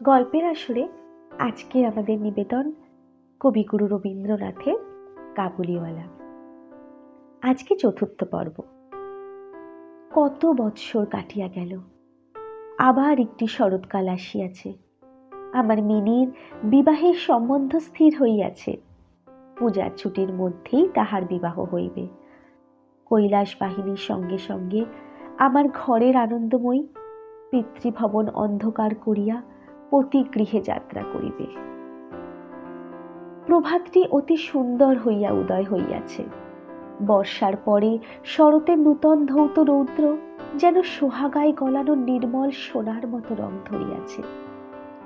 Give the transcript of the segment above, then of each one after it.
গল্পের আসরে আজকে আমাদের নিবেদন কবিগুরু রবীন্দ্রনাথের কাবুলিওয়ালা। আজকে চতুর্থ পর্ব। কত বৎসর কাটিয়া গেল। আবার একটি শরৎকাল আসিয়াছে। আমার মিনির বিবাহের সম্বন্ধ স্থির হইয়াছে। পূজার ছুটির মধ্যেই তাহার বিবাহ হইবে। কৈলাস বাহিনীর সঙ্গে সঙ্গে আমার ঘরের আনন্দময়ী পিতৃভবন অন্ধকার করিয়া পতি গৃহে যাত্রা করিবে। প্রভাতটি অতি সুন্দর হইয়া উদয় হইয়াছে। বর্ষার পরে শরতের নূতন ধৌত রৌদ্র যেন সোহাগায় গলানো নির্মল সোনার মতো রং ধরিয়াছে।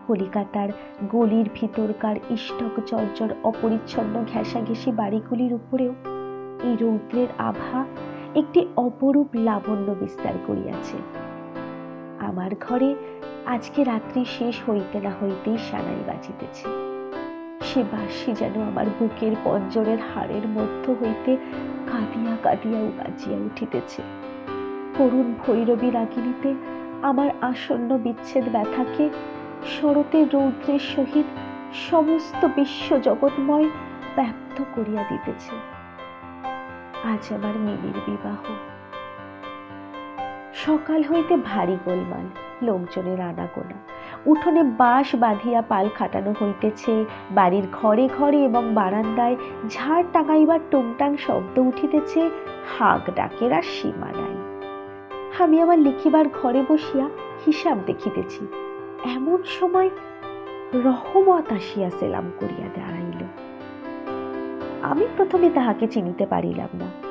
কলিকাতার গলির ভিতরকার ইষ্টক চর্চর অপরিচ্ছন্ন ঘেঁষাঘেঁষি বাড়িগুলির উপরেও এই রৌদ্রের আভা একটি অপরূপ লাবণ্য বিস্তার করিয়াছে। আমার ঘরে আজকে রাত্রি শেষ হইতে না হইতেই সানাই বাজিতেছে। সে বাঁশি যেন আমার বুকের পঞ্জরের হাড়ের মধ্য হইতে কাঁদিয়া কাঁদিয়া বাজিয়া উঠিতেছে। করুণ ভৈরবী রাগিনীতে আমার আসন্ন বিচ্ছেদ ব্যথাকে শরতের রৌদ্রের সহিত সমস্ত বিশ্ব জগৎময় ব্যক্ত করিয়া দিতেছে। আজ আমার মিনির বিবাহ। সকাল হইতে ভারী গোলমাল, লোকজনের আনাগোনা। উঠোনে বাঁশ বাঁধিয়া পাল খাটানো হইতেছে, বাড়ির ঘরে ঘরে এবং বারান্দায় ঝাড় টাঙাইবার টুংটাং শব্দ উঠিতেছে, হাঁক ডাকের আর সীমা নাই। আমি আমার লিখিবার ঘরে বসিয়া হিসাব দেখিতেছি, এমন সময় রহমত আসিয়া সেলাম করিয়া দাঁড়াইল। আমি প্রথমে তাহাকে চিনিতে পারিলাম না।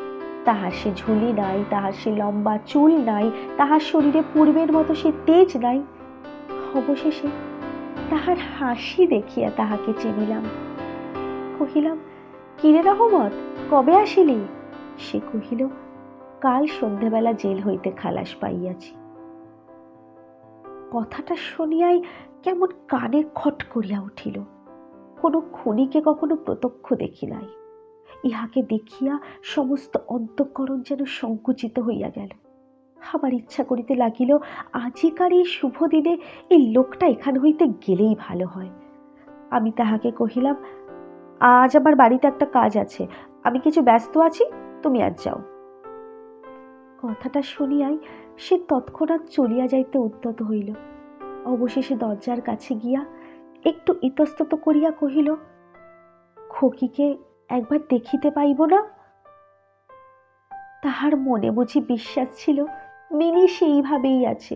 তাহার সে ঝুলি নাই, তাহার সে লম্বা চুল নাই, তাহার শরীরে পূর্বের মতো সে তেজ নাই। অবশেষে তাহার হাসি দেখিয়া তাহাকে চিনিলাম। কহিলাম, কিরে রহমত কবে আসিলি? সে কহিল, কাল সন্ধেবেলা জেল হইতে খালাস পাইয়াছি। কথাটা শুনিয়াই কেমন কানে খট করিয়া উঠিল। কোনো খুনিকে কখনো প্রত্যক্ষ দেখি নাই। ইহাকে দেখিয়া সমস্ত অন্তঃকরণ যেন সংকুচিত হইয়া গেল। আমার ইচ্ছা করিতে লাগিল, আজিকার এই শুভ দিনে এই লোকটা এখান হইতে গেলেই ভালো হয়। আমি তাহাকে কহিলাম, আজ আমার বাড়িতে একটা কাজ আছে, আমি কিছু ব্যস্ত আছি, তুমি আজ যাও। কথাটা শুনিয়াই সে তৎক্ষণাৎ চলিয়া যাইতে উদ্যত হইল। অবশেষে দরজার কাছে গিয়া একটু ইতস্তত করিয়া কহিল, খকিকে একবার দেখিতে পাইব না? তাহার মনে বুঝি বিশ্বাস ছিল, মিনি সেইভাবেই আছে।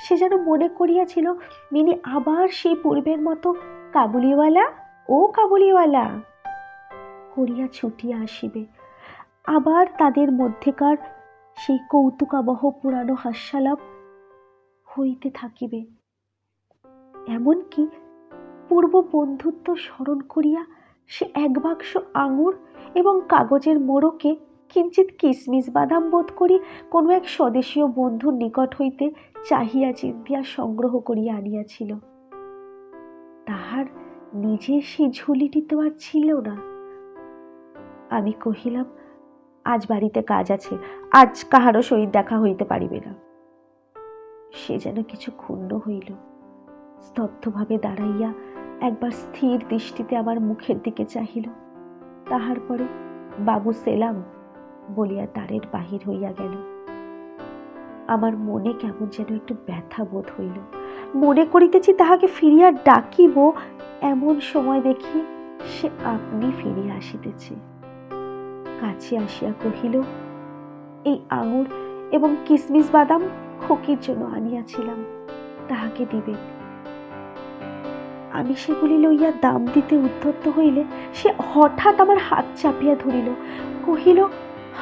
সে যেন মনে করিয়াছিল, মিনি আবার সেই পূর্বের মতো কাবুলিওয়ালা? ও কাবুলিওয়ালা! করিয়া ছুটিয়া আসিবে। আবার তাদের মধ্যেকার সেই কৌতুকাবহ পুরানো হাস্যালাপ হইতে থাকিবে। এমনকি পূর্ব বন্ধুত্ব স্মরণ করিয়া সে এক বাক্স আঙুর এবং কাগজের মোড়কে কিঞ্চিত কিসমিস বাদাম বোধ করি কোনো এক স্বদেশীয় বন্ধুর নিকট হইতে চাহিয়া চিন্তিয়া সংগ্রহ করিয়া আনিয়াছিল। তাহার নিজের সেই ঝুলিটি তো আর ছিল না। আমি কহিলাম, আজ বাড়িতে কাজ আছে, আজ কাহারও সহিত দেখা হইতে পারিবে না। সে যেন কিছু ক্ষুণ্ণ হইল। স্তব্ধভাবে দাঁড়াইয়া একবার স্থির দৃষ্টিতে আমার মুখের দিকে চাহিল। তাহার পরে বাবু সেলাম বলিয়া তারের বাহির হইয়া গেল। আমার মনে কেমন যেন একটু ব্যথা বোধ হইল। মনে করিতেছি তাহাকে ফিরিয়া ডাকিব, এমন সময় দেখি সে আপনি ফিরিয়া আসিতেছে। কাছে আসিয়া কহিল, এই আঙুর এবং কিসমিস বাদাম খকির জন্য আনিয়াছিলাম। তাহাকে দিবেন আমি সেগুলি লইয়া দাম দিতে উদ্ধত হইলে সে হঠাৎ আমার হাত চাপিয়া ধরিল। কহিল,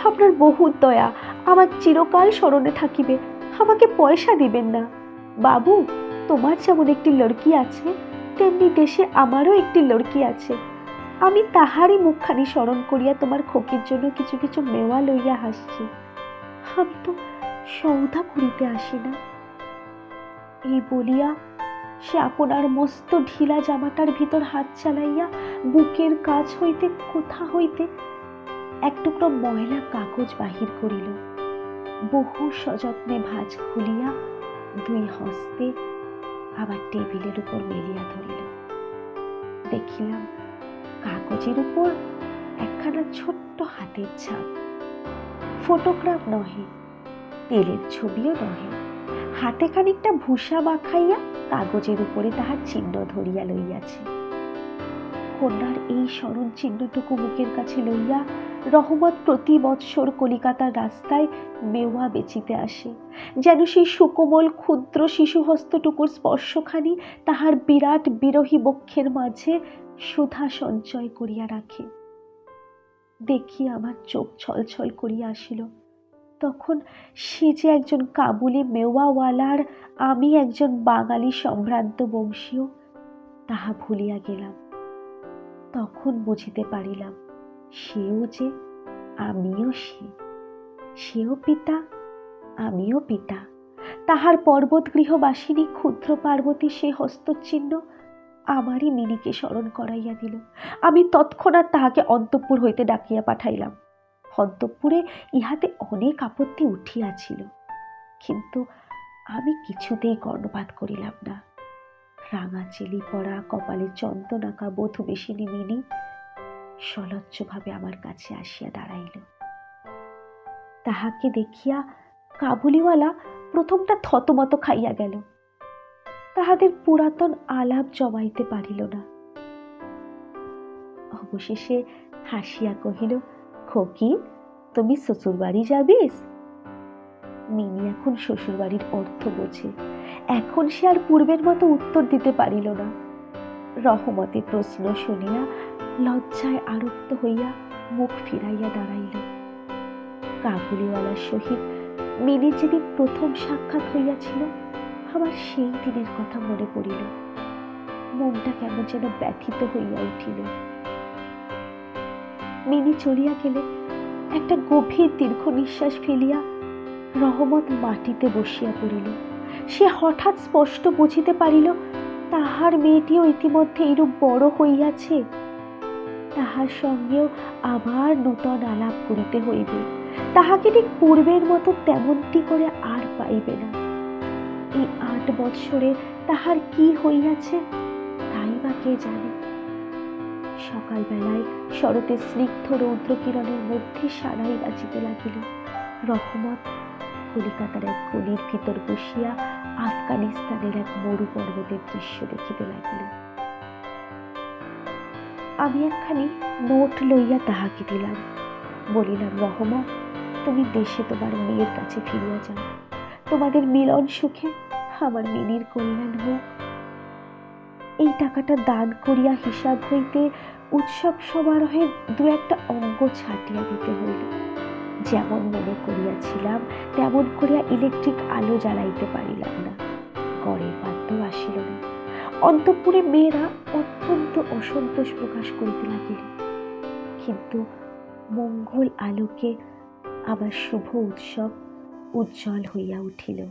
আপনার বহুত দয়া, আমার চিরকাল স্মরণে থাকিবে, আমাকে পয়সা দিবেন না। বাবু, তোমার যেমন একটি লড়কি আছে, তেমনি দেশে আমারও একটি লড়কি আছে। আমি তাহারই মুখখানি স্মরণ করিয়া তোমার খোকির জন্য কিছু কিছু মেওয়া লইয়া হাসছি। আমি তো সৌদা করিতে আসি না। এই বলিয়া সে আপনার মস্ত ঢিলা জামাটার ভিতর হাত চালাইয়া বুকের কাছ হইতে, কোথা হইতে এক টুকরো ময়লা কাগজ বাহির করিল। বহু সযত্নে ভাঁজ খুলিয়া দুই হস্তে আবার টেবিলের উপর মেলিয়া ধরিল। দেখিলাম কাগজের উপর একখানা ছোট্ট হাতের ছাপ। ফটোগ্রাফ নহে, তেলের ছবিও নহে। হাতে খানিকটা ভূষা মাখাইয়া কাগজের উপরে তাহার চিহ্ন ধরিয়া লইয়াছে। কন্যার এই স্মরণ চিহ্নটুকু মুখের কাছে লইয়া রহমত প্রতি বৎসর কলিকাতার রাস্তায় মেওয়া বেচিতে আসে। যেন সেই সুকোমল ক্ষুদ্র শিশু হস্তটুকুর স্পর্শখানি তাহার বিরাট বিরহী বক্ষের মাঝে সুধা সঞ্চয় করিয়া রাখে। দেখি আমার চোখ ছলছল করিয়া আসিল। তখন সে যে একজন কাবুলি মেওয়াওয়ালার, আমি একজন বাঙালি সম্ভ্রান্ত বংশীয়, তাহা ভুলিয়া গেলাম। তখন বুঝিতে পারিলাম, সেও যে আমিও সে। সেও পিতা, আমিও পিতা। তাহার পর্বত গৃহবাসিনী ক্ষুদ্র পার্বতী সে হস্তচিহ্ন আমারই মিনিকে স্মরণ করাইয়া দিল। আমি তৎক্ষণাৎ তাহাকে অন্তঃপুর হইতে ডাকিয়া পাঠাইলাম। অন্তঃপুরে ইহাতে অনেক আপত্তি উঠিয়াছিল, কিন্তু আমি কিছুতেই কর্ণপাত করিলাম না। রাঙা চেলি পড়া, কপালে চন্দনাকা বধু বেশিনী মিনি সলজ্জভাবে আমার কাছে আসিয়া দাঁড়াইল। তাহাকে দেখিয়া কাবুলিওয়ালা প্রথমটা থতমত খাইয়া গেল। তাহাদের পুরাতন আলাপ জমাইতে পারিল না। অবশেষে হাসিয়া কহিল খোকি, তুমি শ্বশুরবাড়ি যাবিস? মিনি এখন শ্বশুরবাড়ির অর্থ বোঝে। এখন সে আর পূর্বের মতো উত্তর দিতে পারিল না। রহমতে প্রশ্ন শুনিয়া লজ্জায় আরক্ত হইয়া মুখ ফিরাইয়া দাঁড়াইল। কাবুলিওয়ালার সহিত মিনির যেদিন প্রথম সাক্ষাৎ হইয়াছিল, আমার সেই দিনের কথা মনে পড়িল। মনটা কেমন যেন ব্যথিত হইয়া উঠিল। মিনি চলিয়া গেলে একটা গভীর দীর্ঘ নিঃশ্বাস ফেলিয়া রহমত মাটিতে বসিয়া পড়িল। সে হঠাৎ স্পষ্ট বুঝিতে পারিল, তাহার মেয়েটিও ইতিমধ্যে এরূপ বড় হইয়াছে। তাহার সঙ্গেও আবার নূতন আলাপ করিতে হইবে। তাহাকে ঠিক পূর্বের মতো তেমনটি করে আর পাইবে না। এই আট বৎসরে তাহার কি হইয়াছে, তাই বা কে জানে? সকালবেলায় শরতের স্নিগ্ধ রৌদ্র কিরণের মধ্যে সারাই বাজিতে লাগিল। রহমত কলিকাতার এক গলির ভিতর বসিয়া আফগানিস্তানের এক মরু পর্বতের দৃশ্য দেখিতে লাগিল। আমি একখানি নোট লইয়া তাহাকে দিলাম। বলিলাম, রহমত, তুমি দেশে তোমার মেয়ের কাছে ফিরিয়া যাও। তোমাদের মিলন সুখে আমার মিনির কল্যাণ হোক। এই টাকাটা দান করিয়া হিসাব হইতে উৎসব সমারোহের দু একটা অঙ্গ ছাটিয়া দিতে হইল। যেমন মনে করিয়াছিলাম, তেমন করিয়া ইলেকট্রিক আলো জ্বালাইতে পারিলাম না। গড়ের বাদ্য আসিল না। অন্তঃপুরে মেয়েরা অত্যন্ত অসন্তোষ প্রকাশ করিতে লাগিল। কিন্তু মঙ্গল আলোকে আবার শুভ উৎসব উজ্জ্বল হইয়া উঠিল।